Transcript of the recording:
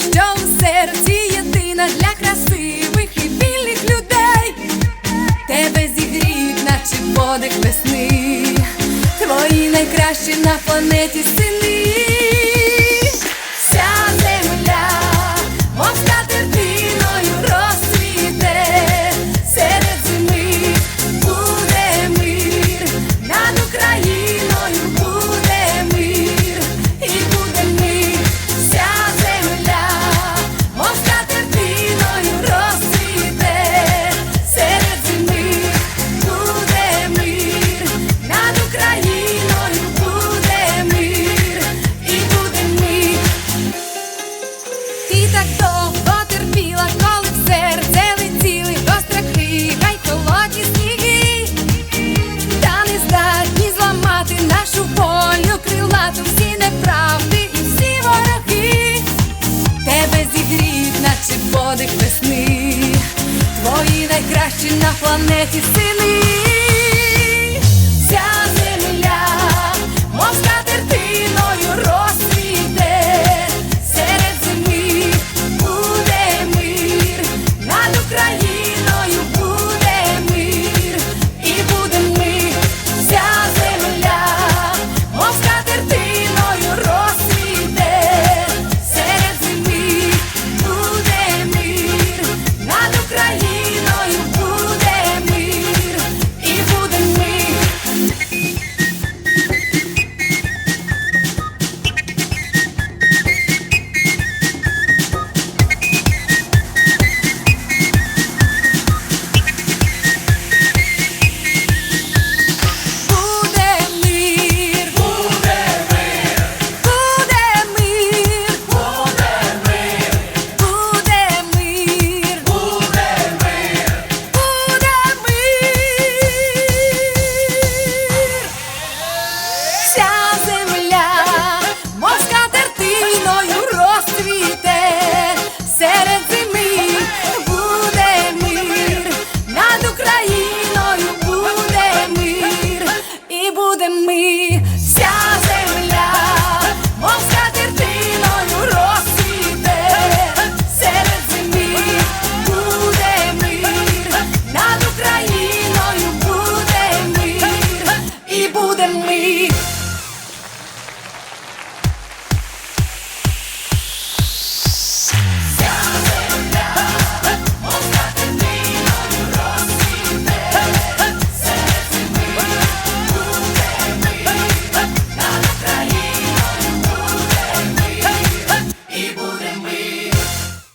що в серці єдина для красивих і вільних людей. Тебе зігріють, наче подих весни, твої найкращі на планеті сини. ти так довго терпіла, коли в серце летіли гостра крика й холодні сніги, та не здатні зламати нашу волю крилату всі неправди і всі вороги, тебе зігрів, наче подих весни, твої найкращі на планеті сини. Ця земля мов